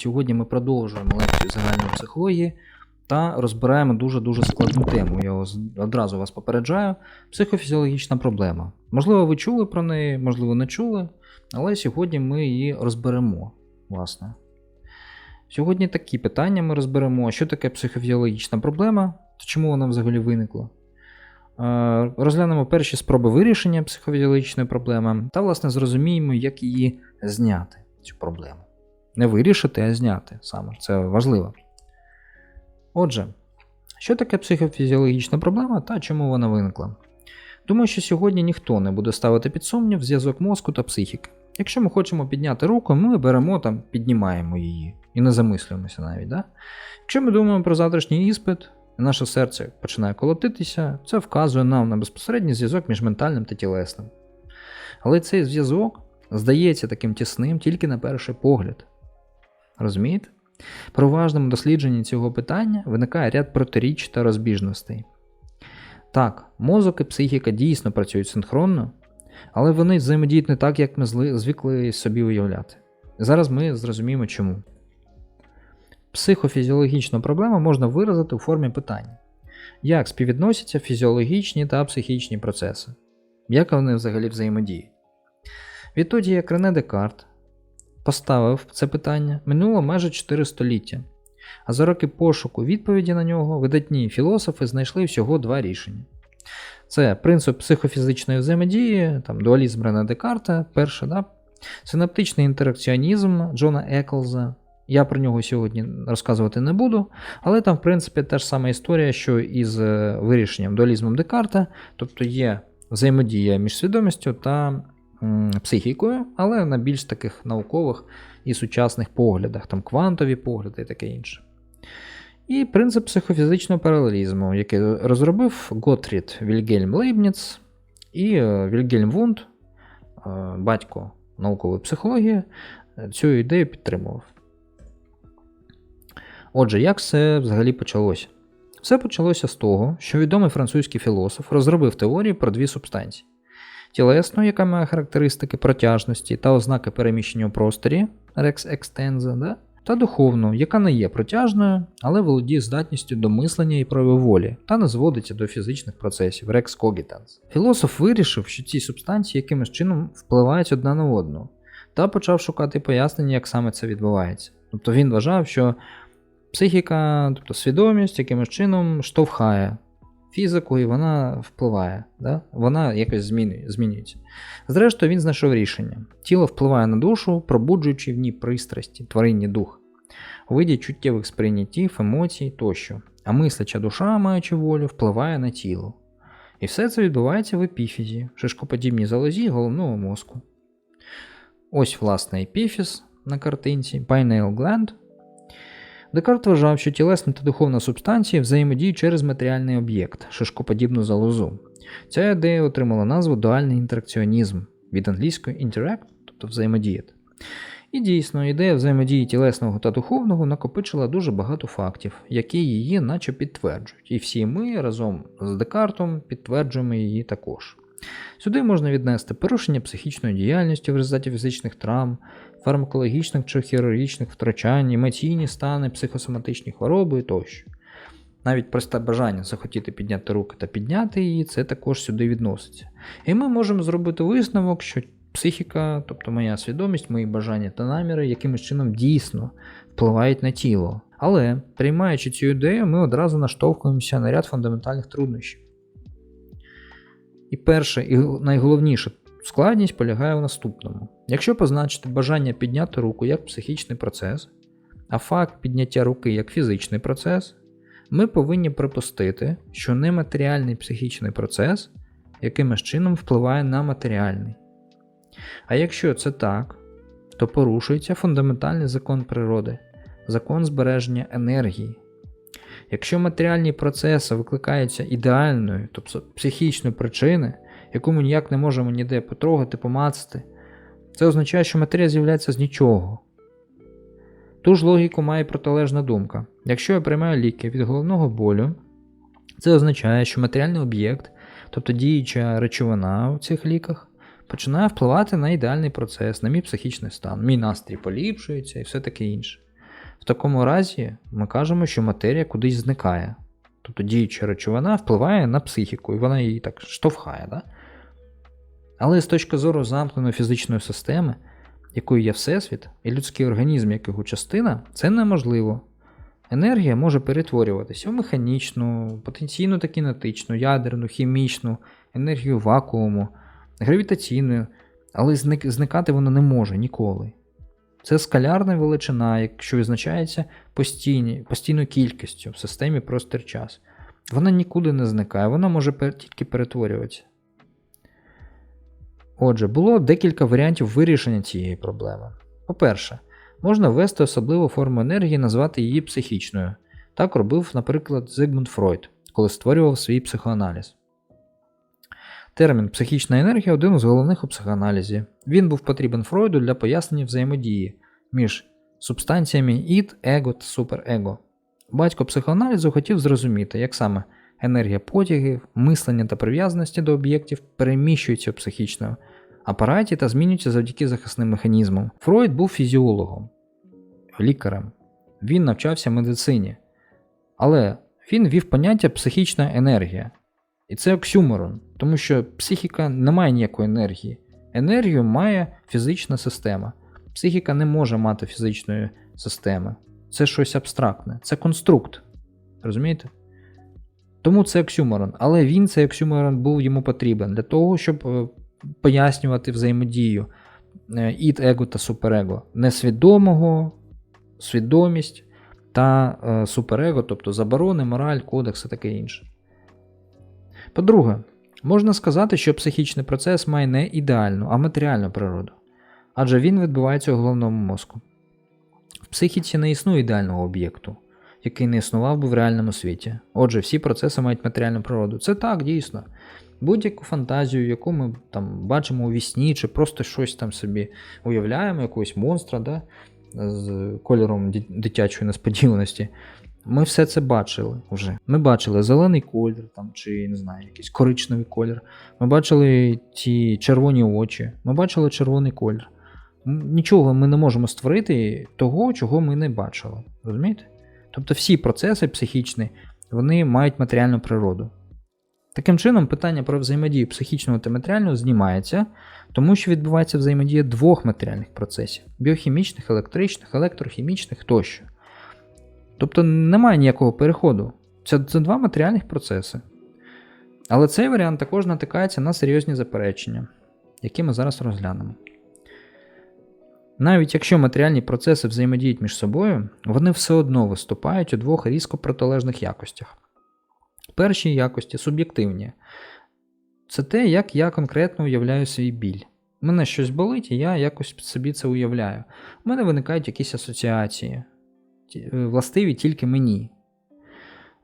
Сьогодні ми продовжуємо лекцію загальної психології та розбираємо дуже-дуже складну тему. Я одразу вас попереджаю. Психофізіологічна проблема. Можливо, ви чули про неї, можливо, не чули, але сьогодні ми її розберемо, власне. Сьогодні такі питання ми розберемо, що таке психофізіологічна проблема, та чому вона взагалі виникла. Е, Розглянемо перші спроби вирішення психофізіологічної проблеми та, власне, зрозуміємо, як її зняти, цю проблему. Не вирішити, а зняти саме. Це важливо. Отже, що таке психофізіологічна проблема та чому вона виникла? Думаю, що сьогодні ніхто не буде ставити під сумнів зв'язок мозку та психіки. Якщо ми хочемо підняти руку, ми беремо там, піднімаємо її і не замислюємося навіть. Да? Якщо ми думаємо про завтрашній іспит, і наше серце починає колотитися, це вказує нам на безпосередній зв'язок між ментальним та тілесним. Але цей зв'язок здається таким тісним тільки на перший погляд. Розумієте? При уважному дослідженні цього питання виникає ряд протиріч та розбіжностей. Так, мозок і психіка дійсно працюють синхронно, але вони взаємодіють не так, як ми звикли собі уявляти. Зараз ми зрозуміємо чому. Психофізіологічну проблему можна виразити у формі питання: як співвідносяться фізіологічні та психічні процеси? Як вони взагалі взаємодіють? Відтоді, як Рене Декарт поставив це питання, минуло майже 4 століття, а за роки пошуку відповіді на нього видатні філософи знайшли всього два рішення. Це принцип психофізичної взаємодії, там, дуалізм Рене Декарта, перше, да? синаптичний інтеракціонізм Джона Еклза. Я про нього сьогодні розказувати не буду, але там, в принципі, та ж сама історія, що і з е, вирішенням дуалізмом Декарта, тобто є взаємодія між свідомістю та психікою, але на більш таких наукових і сучасних поглядах, там квантові погляди і таке інше. І принцип психофізичного паралелізму, який розробив Готрід Вільгельм Лейбніц і е, Вільгельм Вунд, е, батько наукової психології, е, цю ідею підтримував. Отже, як все взагалі почалося? Все почалося з того, що відомий французький філософ розробив теорію про дві субстанції: тілесну, яка має характеристики протяжності та ознаки переміщення у просторі Rex Extensa, да? та духовну, яка не є протяжною, але володіє здатністю до мислення і прояви волі, та не зводиться до фізичних процесів Rex Cogitans. Філософ вирішив, що ці субстанції якимось чином впливають одна на одну, та почав шукати пояснення, як саме це відбувається. Тобто він вважав, що психіка, тобто свідомість, якимось чином штовхає фізику і вона впливає, да? вона якось змінює, змінюється. Зрештою, він знайшов рішення. Тіло впливає на душу, пробуджуючи в ній пристрасті, тваринні дух, у виді чуттєвих сприйняттів, емоцій тощо. А мисляча душа, маючи волю, впливає на тіло. І все це відбувається в епіфізі, шишкоподібній залозі головного мозку. Ось, власне, епіфіз на картинці, pineal gland. Декарт вважав, що тілесна та духовна субстанції взаємодіють через матеріальний об'єкт, шишкоподібну залозу. Ця ідея отримала назву дуальний інтеракціонізм від англійської interact, тобто взаємодіяти. І дійсно, ідея взаємодії тілесного та духовного накопичила дуже багато фактів, які її наче підтверджують. І всі ми разом з Декартом підтверджуємо її також. Сюди можна віднести порушення психічної діяльності в результаті фізичних травм, фармакологічних чи хірургічних втрачань, емоційні стани, психосоматичні хвороби тощо. Навіть просте бажання захотіти підняти руки та підняти її, це також сюди відноситься. І ми можемо зробити висновок, що психіка, тобто моя свідомість, мої бажання та наміри, якимось чином дійсно впливають на тіло. Але, приймаючи цю ідею, ми одразу наштовхуємося на ряд фундаментальних труднощів. І перша і найголовніша складність полягає в наступному. Якщо позначити бажання підняти руку як психічний процес, а факт підняття руки як фізичний процес, ми повинні припустити, що нематеріальний психічний процес якимось чином впливає на матеріальний. А якщо це так, то порушується фундаментальний закон природи, закон збереження енергії. Якщо матеріальні процеси викликаються ідеальною, тобто психічною причини, яку ми ніяк не можемо ніде потрогати, помацати, це означає, що матерія з'являється з нічого. Ту ж логіку має протилежна думка. Якщо я приймаю ліки від головного болю, це означає, що матеріальний об'єкт, тобто діюча речовина у цих ліках, починає впливати на ідеальний процес, на мій психічний стан. Мій настрій поліпшується і все таке інше. В такому разі ми кажемо, що матерія кудись зникає. Тобто діюча речовина впливає на психіку, і вона її так штовхає. Да? Але з точки зору замкненої фізичної системи, якою є Всесвіт, і людський організм, як його частина, це неможливо. Енергія може перетворюватися в механічну, потенційно та кінетичну, ядерну, хімічну, енергію вакууму, гравітаційну, але зник- зникати вона не може ніколи. Це скалярна величина, що визначається постійні, постійною кількістю в системі простір-час. Вона нікуди не зникає, вона може тільки перетворюватися. Отже, було декілька варіантів вирішення цієї проблеми. По-перше, можна ввести особливу форму енергії назвати її психічною. Так робив, наприклад, Зигмунд Фройд, коли створював свій психоаналіз. Термін психічна енергія один із головних у психоаналізі. Він був потрібен Фройду для пояснення взаємодії між субстанціями ід, его та суперего. Батько психоаналізу хотів зрозуміти, як саме енергія потягів, мислення та прив'язаності до об'єктів переміщується в психічному апараті та змінюється завдяки захисним механізмам. Фройд був фізіологом, лікарем. Він навчався медицині. Але він вів поняття психічна енергія. І це оксюморон, тому що психіка не має ніякої енергії. Енергію має фізична система. Психіка не може мати фізичної системи. Це щось абстрактне, це конструкт. Розумієте? Тому це оксюморон. Але він, цей оксюморон, був йому потрібен для того, щоб е, пояснювати взаємодію е, ід, его та суперего. Несвідомого, свідомість та е, суперего, тобто заборони, мораль, кодекс і таке інше. По-друге, можна сказати, що психічний процес має не ідеальну, а матеріальну природу, адже він відбувається у головному мозку. В психіці не існує ідеального об'єкту, який не існував би в реальному світі. Отже, всі процеси мають матеріальну природу. Це так, дійсно. Будь-яку фантазію, яку ми там бачимо у вісні, чи просто щось там собі уявляємо, якогось монстра да, з кольором дитячої несподіваності. Ми все це бачили вже. Ми бачили зелений колір, там, чи не знаю, якийсь коричневий колір. Ми бачили ті червоні очі, ми бачили червоний колір. Нічого ми не можемо створити того, чого ми не бачили. Розумієте? Тобто всі процеси психічні, вони мають матеріальну природу. Таким чином, питання про взаємодію психічного та матеріального знімається, тому що відбувається взаємодія двох матеріальних процесів: біохімічних, електричних, електрохімічних тощо. Тобто немає ніякого переходу. Це, це два матеріальних процеси. Але цей варіант також натикається на серйозні заперечення, які ми зараз розглянемо. Навіть якщо матеріальні процеси взаємодіють між собою, вони все одно виступають у двох різко протилежних якостях. Перші якості суб'єктивні. Це те, як я конкретно уявляю свій біль. Мене щось болить, і я якось собі це уявляю. У мене виникають якісь асоціації, властиві тільки мені.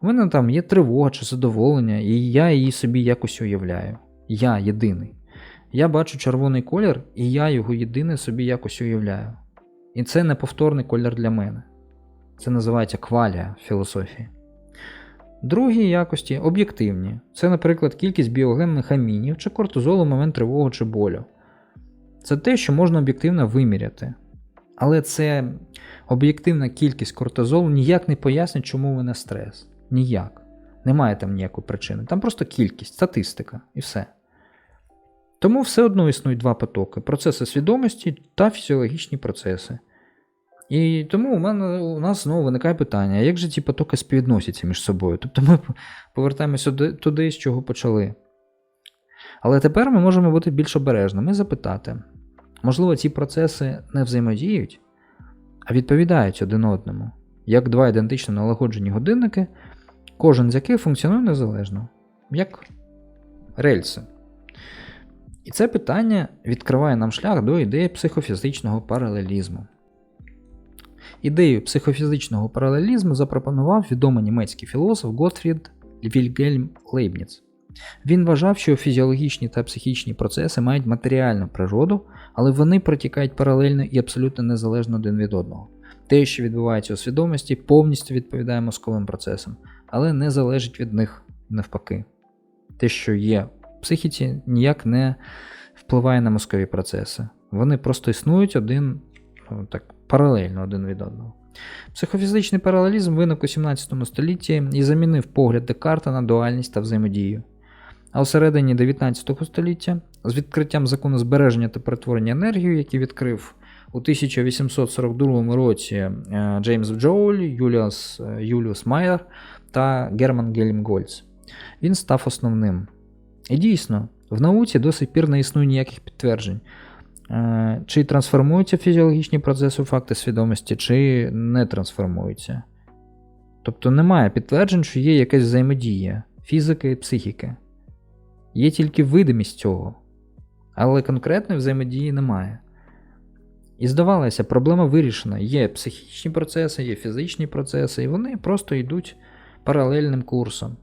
У мене там є тривога чи задоволення, і я її собі якось уявляю. Я єдиний. Я бачу червоний колір, і я його єдине собі якось уявляю. І це неповторний колір для мене. Це називається квалія в філософії. Другі якості об'єктивні. Це, наприклад, кількість біогенних амінів чи кортизолу в момент тривоги чи болю. Це те, що можна об'єктивно виміряти. Але це об'єктивна кількість кортизолу ніяк не пояснює, чому виник стрес. Ніяк. Немає там ніякої причини. Там просто кількість, статистика і все. Тому все одно існують два потоки: процеси свідомості та фізіологічні процеси. І тому у мене у нас знову виникає питання, як же ці потоки співвідносяться між собою? Тобто ми повертаємося туди, з чого почали. Але тепер ми можемо бути більш обережними і запитати: можливо, ці процеси не взаємодіють, а відповідають один одному, як два ідентично налагоджені годинники, кожен з яких функціонує незалежно, як рельси. І це питання відкриває нам шлях до ідеї психофізичного паралелізму. Ідею психофізичного паралелізму запропонував відомий німецький філософ Готфрід Вільгельм Лейбніц. Він вважав, що фізіологічні та психічні процеси мають матеріальну природу, але вони протікають паралельно і абсолютно незалежно один від одного. Те, що відбувається у свідомості, повністю відповідає мозковим процесам, але не залежить від них навпаки. Те, що є в психіці, ніяк не впливає на мозкові процеси. Вони просто існують один ну, так, паралельно один від одного. Психофізичний паралелізм виник у 17 столітті і замінив погляд Декарта на дуальність та взаємодію. А у середині 19 століття з відкриттям закону збереження та перетворення енергії, який відкрив у 1842 році е, Джеймс Джоуль, Юліус, е, Юліус Майер та Герман Гельмгольц, він став основним. І дійсно, в науці до сих пір не існує ніяких підтверджень, е, чи трансформуються фізіологічні процеси у факти свідомості, чи не трансформуються. Тобто немає підтверджень, що є якась взаємодія фізики і психіки. Є тільки видимість цього, але конкретної взаємодії немає. І здавалося, проблема вирішена. Є психічні процеси, є фізичні процеси, і вони просто йдуть паралельним курсом.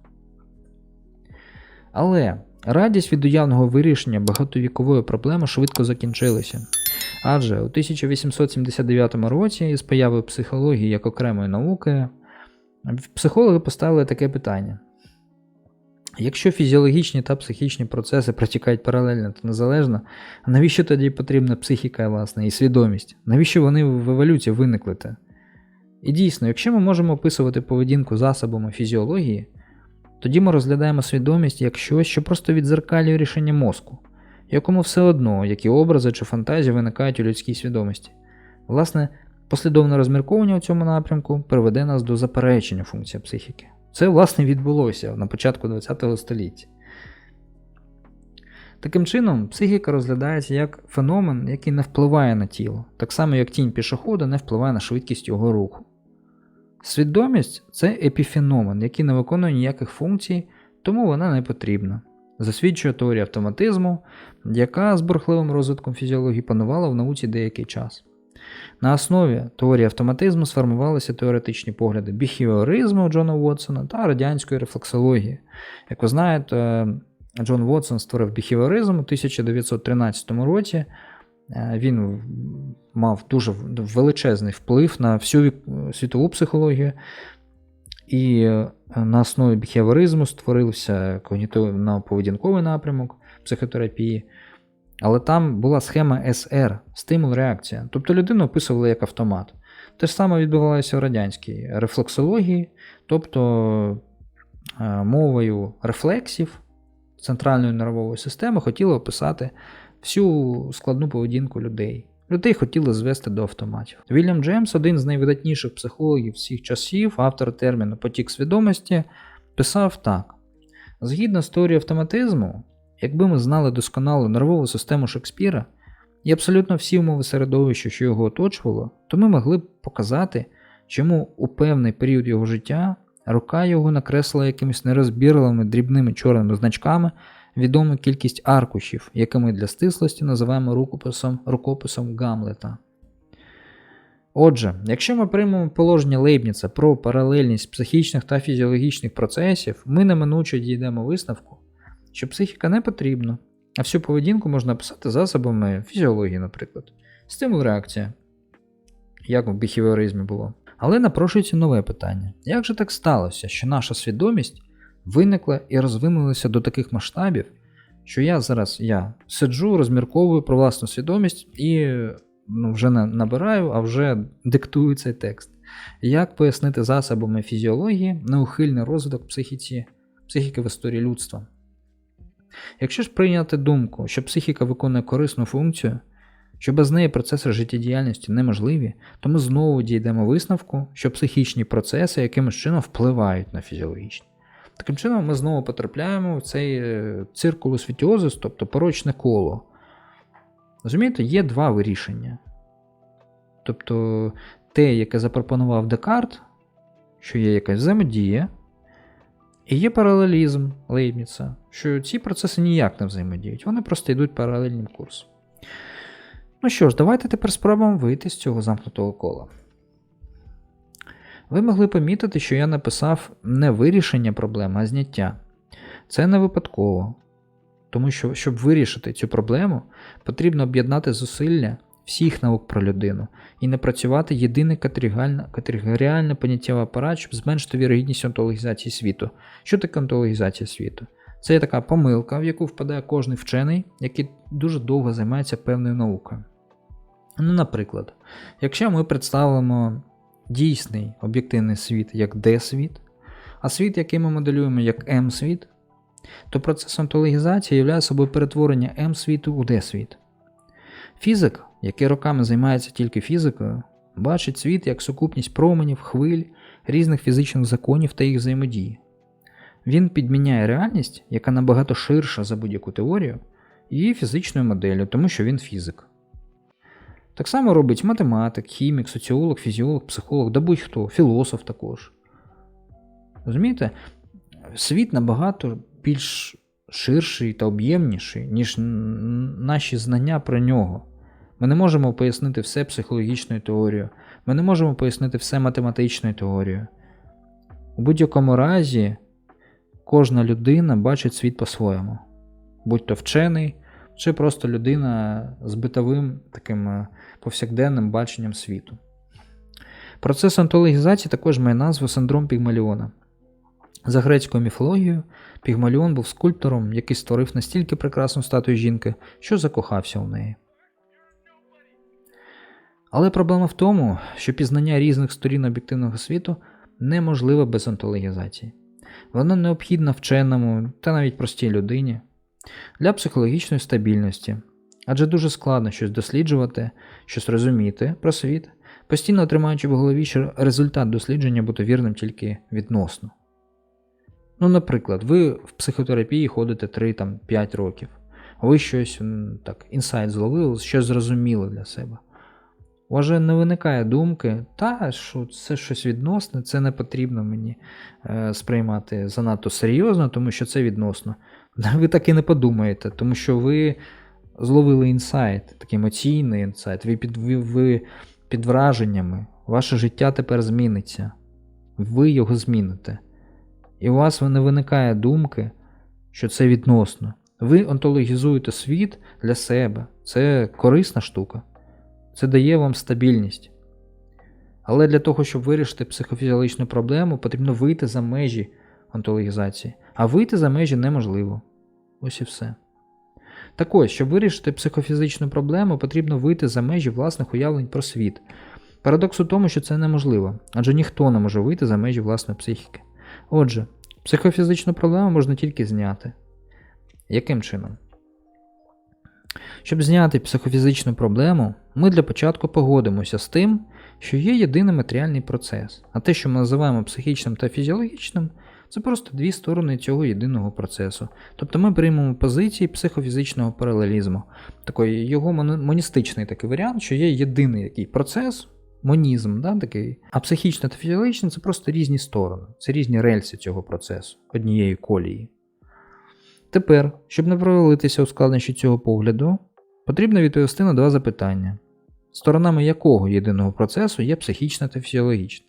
Але радість від уявного вирішення багатовікової проблеми швидко закінчилася. Адже у 1879 році, з появою психології як окремої науки, психологи поставили таке питання. Якщо фізіологічні та психічні процеси протікають паралельно та незалежно, навіщо тоді потрібна психіка власне, і свідомість? Навіщо вони в еволюції виникли? -те? І дійсно, якщо ми можемо описувати поведінку засобами фізіології, тоді ми розглядаємо свідомість як щось, що просто відзеркалює рішення мозку, якому все одно, які образи чи фантазії виникають у людській свідомості. Власне, послідовне розмірковування у цьому напрямку приведе нас до заперечення функції психіки. Це, власне, відбулося на початку ХХ століття. Таким чином, психіка розглядається як феномен, який не впливає на тіло, так само як тінь пішохода не впливає на швидкість його руху. Свідомість це епіфеномен, який не виконує ніяких функцій, тому вона не потрібна. Засвідчує теорія автоматизму, яка з бурхливим розвитком фізіології панувала в науці деякий час. На основі теорії автоматизму сформувалися теоретичні погляди біхіоризму Джона Уотсона та радянської рефлексології. Як ви знаєте, Джон Вотсон створив біхіоризм у 1913 році. Е, він мав дуже величезний вплив на всю світову психологію. І е, на основі біхіоризму створився когнітивно-поведінковий напрямок психотерапії. Але там була схема СР стимул-реакція. Тобто людину описували як автомат. Те ж саме відбувалося в радянській рефлексології, тобто е, мовою рефлексів центральної нервової системи хотіли описати всю складну поведінку людей. Людей хотіли звести до автоматів. Вільям Джеймс, один з найвидатніших психологів всіх часів, автор терміну потік свідомості, писав так: згідно з теорією автоматизму, Якби ми знали досконалу нервову систему Шекспіра і абсолютно всі умови середовища, що його оточувало, то ми могли б показати, чому у певний період його життя рука його накреслила якимись нерозбірливими дрібними чорними значками відому кількість аркушів, які ми для стислості називаємо рукописом, рукописом Гамлета. Отже, якщо ми приймемо положення Лейбніца про паралельність психічних та фізіологічних процесів, ми неминуче дійдемо висновку, що психіка не потрібна, а всю поведінку можна описати засобами фізіології, наприклад, стимул реакція, як в біхевіоризмі було. Але напрошується нове питання: як же так сталося, що наша свідомість виникла і розвинулася до таких масштабів, що я зараз я сиджу, розмірковую про власну свідомість і ну, вже не набираю, а вже диктую цей текст. Як пояснити засобами фізіології неухильний розвиток психіці, психіки в історії людства? Якщо ж прийняти думку, що психіка виконує корисну функцію, що без неї процеси життєдіяльності неможливі, то ми знову дійдемо висновку, що психічні процеси якимось чином впливають на фізіологічні. Таким чином, ми знову потрапляємо в цей е, циркулус вітіозис, тобто порочне коло. Розумієте, є два вирішення. Тобто те, яке запропонував Декарт, що є якась взаємодія, і є паралелізм Лейбніца, що ці процеси ніяк не взаємодіють, вони просто йдуть паралельним курсом. Ну що ж, давайте тепер спробуємо вийти з цього замкнутого кола. Ви могли помітити, що я написав не вирішення проблеми, а зняття. Це не випадково. Тому що, щоб вирішити цю проблему, потрібно об'єднати зусилля всіх наук про людину і не працювати єдине категоріальне поняттєвий апарат, щоб зменшити вірогідність онтологізації світу. Що таке онтологізація світу? Це є така помилка, в яку впадає кожний вчений, який дуже довго займається певною наукою. Ну, Наприклад, якщо ми представимо дійсний об'єктивний світ як Д-світ, а світ, який ми моделюємо як М-світ, то процес онтологізації являє собою перетворення М-світу у Д-світ. Фізик, який роками займається тільки фізикою, бачить світ як сукупність променів, хвиль, різних фізичних законів та їх взаємодії. Він підміняє реальність, яка набагато ширша за будь-яку теорію, її фізичною моделлю, тому що він фізик. Так само робить математик, хімік, соціолог, фізіолог, психолог, да будь-хто, філософ також. Розумієте? Світ набагато більш ширший та об'ємніший, ніж наші знання про нього. Ми не можемо пояснити все психологічною теорією, ми не можемо пояснити все математичною теорією. У будь-якому разі, кожна людина бачить світ по-своєму, будь то вчений, чи просто людина з битовим таким е, повсякденним баченням світу. Процес онтологізації також має назву синдром Пігмаліона. За грецькою міфологією, Пігмаліон був скульптором, який створив настільки прекрасну статую жінки, що закохався в неї. Але проблема в тому, що пізнання різних сторін об'єктивного світу неможливе без онтологізації. Вона необхідна вченому та навіть простій людині для психологічної стабільності, адже дуже складно щось досліджувати, щось розуміти про світ, постійно тримаючи в голові, що результат дослідження буде вірним тільки відносно. Ну, наприклад, ви в психотерапії ходите 3-5 років, ви щось так, інсайт зловили, щось зрозуміли для себе. У вас не виникає думки, та що це щось відносне, це не потрібно мені е, сприймати занадто серйозно, тому що це відносно. Ви так і не подумаєте, тому що ви зловили інсайт, такий емоційний інсайт, ви під, ви, ви під враженнями, ваше життя тепер зміниться, ви його зміните. І у вас не виникає думки, що це відносно. Ви онтологізуєте світ для себе. Це корисна штука. Це дає вам стабільність. Але для того, щоб вирішити психофізіологічну проблему, потрібно вийти за межі онтологізації. А вийти за межі неможливо. Ось і все. Так ось, щоб вирішити психофізичну проблему, потрібно вийти за межі власних уявлень про світ. Парадокс у тому, що це неможливо, адже ніхто не може вийти за межі власної психіки. Отже, психофізичну проблему можна тільки зняти. Яким чином? Щоб зняти психофізичну проблему, ми для початку погодимося з тим, що є єдиний матеріальний процес, а те, що ми називаємо психічним та фізіологічним, це просто дві сторони цього єдиного процесу. Тобто ми приймемо позиції психофізичного паралелізму, такий його моністичний такий варіант, що є єдиний який процес, монізм, да, такий. А психічне та фізіологічне це просто різні сторони, це різні рельси цього процесу, однієї колії. Тепер, щоб не провалитися у складнощі цього погляду, потрібно відповісти на два запитання, сторонами якого єдиного процесу є психічне та фізіологічне.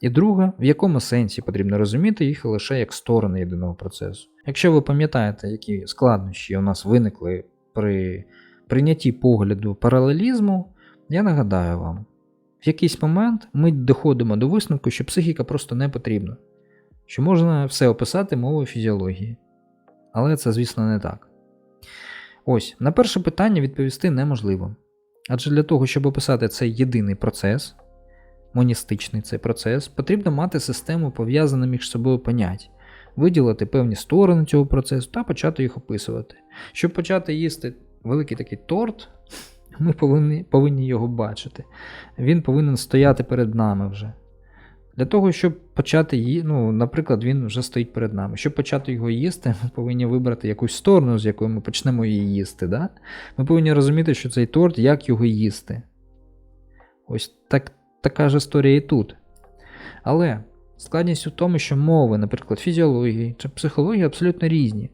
І друге, в якому сенсі потрібно розуміти їх лише як сторони єдиного процесу. Якщо ви пам'ятаєте, які складнощі у нас виникли при прийнятті погляду паралелізму, я нагадаю вам, в якийсь момент ми доходимо до висновку, що психіка просто не потрібна, що можна все описати мовою фізіології. Але це, звісно, не так. Ось, на перше питання відповісти неможливо. Адже для того, щоб описати цей єдиний процес, моністичний цей процес, потрібно мати систему пов'язаних між собою понять, виділити певні сторони цього процесу та почати їх описувати. Щоб почати їсти великий такий торт, ми повинні, повинні його бачити. Він повинен стояти перед нами вже. Для того, щоб почати їсти, ну, наприклад, він вже стоїть перед нами. Щоб почати його їсти, ми повинні вибрати якусь сторону, з якої ми почнемо її їсти. Да? Ми повинні розуміти, що цей торт, як його їсти. Ось так, така ж історія і тут. Але складність у тому, що мови, наприклад, фізіології чи психології абсолютно різні.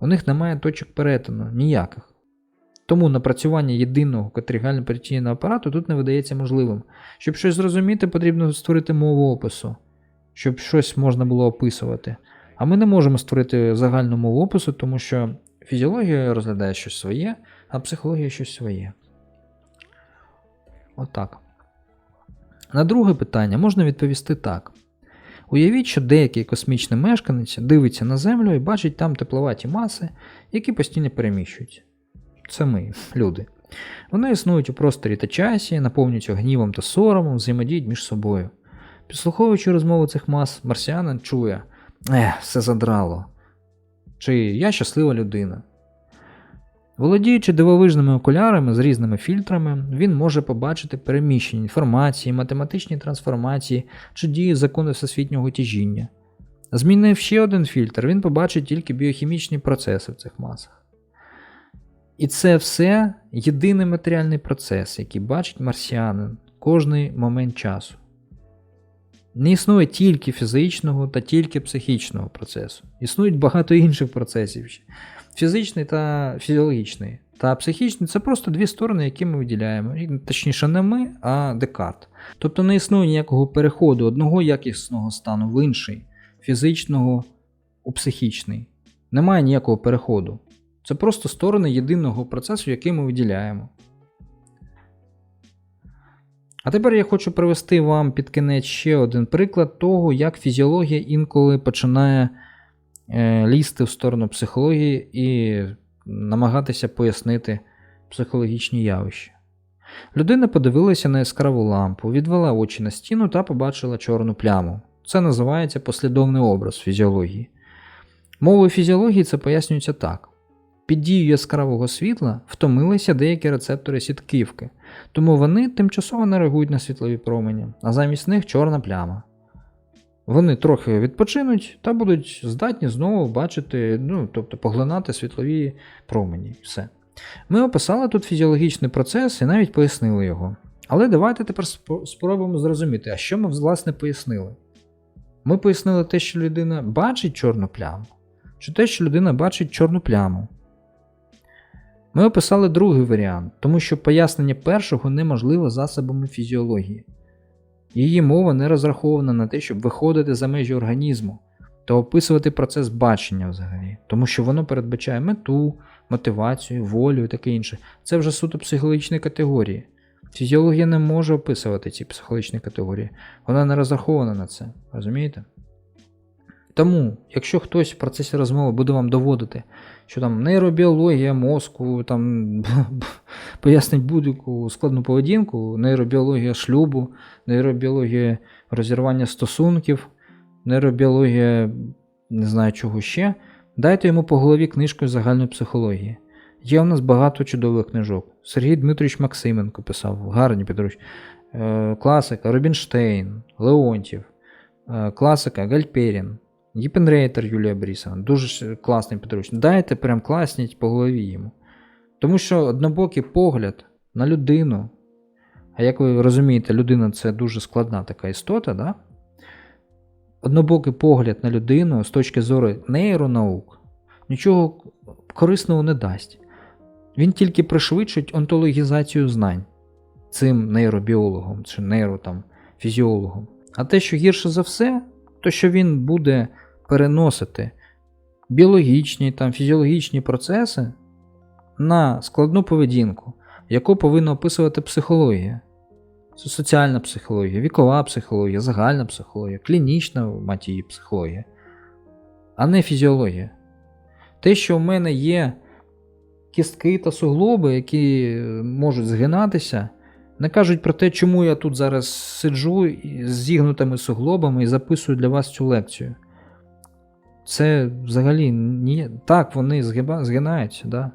У них немає точок перетину, ніяких. Тому напрацювання єдиного категоріально перетінного апарату тут не видається можливим. Щоб щось зрозуміти, потрібно створити мову опису, щоб щось можна було описувати. А ми не можемо створити загальну мову опису, тому що фізіологія розглядає щось своє, а психологія щось своє. Отак. На друге питання можна відповісти так. Уявіть, що деякий космічний мешканець дивиться на Землю і бачить там тепловаті маси, які постійно переміщуються. Це ми, люди. Вони існують у просторі та часі, наповнюються гнівом та соромом, взаємодіють між собою. Підслуховуючи розмову цих мас, марсіанин чує: Ех, все задрало. Чи я щаслива людина. Володіючи дивовижними окулярами з різними фільтрами, він може побачити переміщення інформації, математичні трансформації чи дії закону всесвітнього тяжіння. Змінив ще один фільтр, він побачить тільки біохімічні процеси в цих масах. І це все єдиний матеріальний процес, який бачить марсіанин кожний момент часу. Не існує тільки фізичного та тільки психічного процесу. Існують багато інших процесів. Фізичний та фізіологічний. Та психічний це просто дві сторони, які ми виділяємо. Точніше, не ми, а Декарт. Тобто не існує ніякого переходу одного якісного стану в інший, фізичного у психічний. Немає ніякого переходу. Це просто сторони єдиного процесу, який ми виділяємо. А тепер я хочу привести вам під кінець ще один приклад того, як фізіологія інколи починає е, лізти в сторону психології і намагатися пояснити психологічні явища. Людина подивилася на яскраву лампу, відвела очі на стіну та побачила чорну пляму. Це називається послідовний образ фізіології. Мовою фізіології це пояснюється так: під дією яскравого світла втомилися деякі рецептори сітківки, тому вони тимчасово не реагують на світлові промені, а замість них чорна пляма. Вони трохи відпочинуть та будуть здатні знову бачити, ну, тобто поглинати світлові промені. Все. Ми описали тут фізіологічний процес і навіть пояснили його. Але давайте тепер спробуємо зрозуміти, а що ми власне пояснили. Ми пояснили те, що людина бачить чорну пляму, чи те, що людина бачить чорну пляму. Ми описали другий варіант, тому що пояснення першого неможливо засобами фізіології. Її мова не розрахована на те, щоб виходити за межі організму та описувати процес бачення взагалі, тому що воно передбачає мету, мотивацію, волю і таке інше. Це вже суто психологічні категорії. Фізіологія не може описувати ці психологічні категорії, вона не розрахована на це, розумієте? Тому, якщо хтось в процесі розмови буде вам доводити, що там нейробіологія мозку, там пояснить будь-яку складну поведінку, нейробіологія шлюбу, нейробіологія розірвання стосунків, нейробіологія не знаю чого ще, дайте йому по голові книжку загальної психології. Є у нас багато чудових книжок. Сергій Дмитрович Максименко писав, гарні підручні. Е, Класика Рубінштейн, Леонтів, е, класика Гальперін, Єпенрейтер Юлія Борисовна. Дуже класний підручник. Дайте прям класніть по голові йому. Тому що однобокий погляд на людину, а як ви розумієте, людина це дуже складна така істота, да? однобокий погляд на людину з точки зору нейронаук нічого корисного не дасть. Він тільки пришвидшить онтологізацію знань цим нейробіологом чи нейрофізіологом. А те, що гірше за все, то що він буде переносити біологічні там, фізіологічні процеси на складну поведінку, яку повинна описувати психологія. Соціальна психологія, вікова психологія, загальна психологія, клінічна мать її психологія, а не фізіологія. Те, що в мене є кістки та суглоби, які можуть згинатися, не кажуть про те, чому я тут зараз сиджу з зігнутими суглобами і записую для вас цю лекцію. Це взагалі ні... так, вони згиба... згинаються. Да?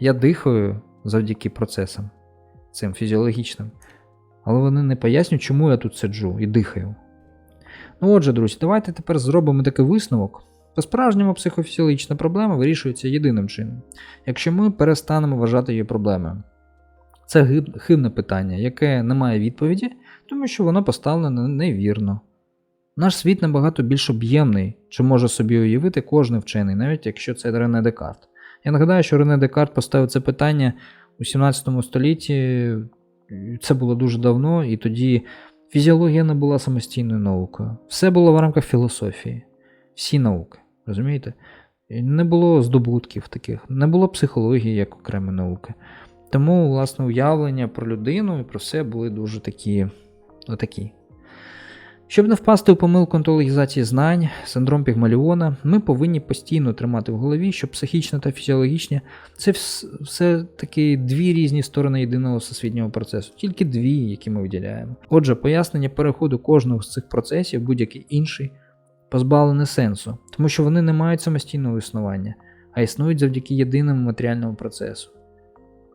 Я дихаю завдяки процесам цим фізіологічним. Але вони не пояснюють, чому я тут сиджу і дихаю. Ну отже, друзі, давайте тепер зробимо такий висновок. По-справжньому психофізіологічна проблема вирішується єдиним чином, якщо ми перестанемо вважати її проблемою. Це хибне питання, яке не має відповіді, тому що воно поставлене невірно. Наш світ набагато більш об'ємний, чи може собі уявити кожен вчений, навіть якщо це Рене Декарт. Я нагадаю, що Рене Декарт поставив це питання у 17 столітті, це було дуже давно, і тоді фізіологія не була самостійною наукою. Все було в рамках філософії, всі науки, розумієте? Не було здобутків таких, не було психології як окремої науки. Тому, власне, уявлення про людину і про все були дуже такі. отакі. Щоб не впасти у помилку онтологізації знань, синдром Пігмаліона, ми повинні постійно тримати в голові, що психічне та фізіологічне це все-таки дві різні сторони єдиного всесвітнього процесу, тільки дві, які ми виділяємо. Отже, пояснення переходу кожного з цих процесів будь-який інший позбавлене сенсу, тому що вони не мають самостійного існування, а існують завдяки єдиному матеріальному процесу.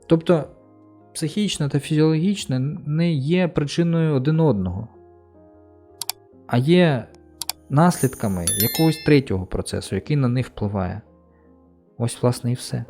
Тобто психічне та фізіологічне не є причиною один одного, а є наслідками якогось третього процесу, який на них впливає. Ось, власне, і все.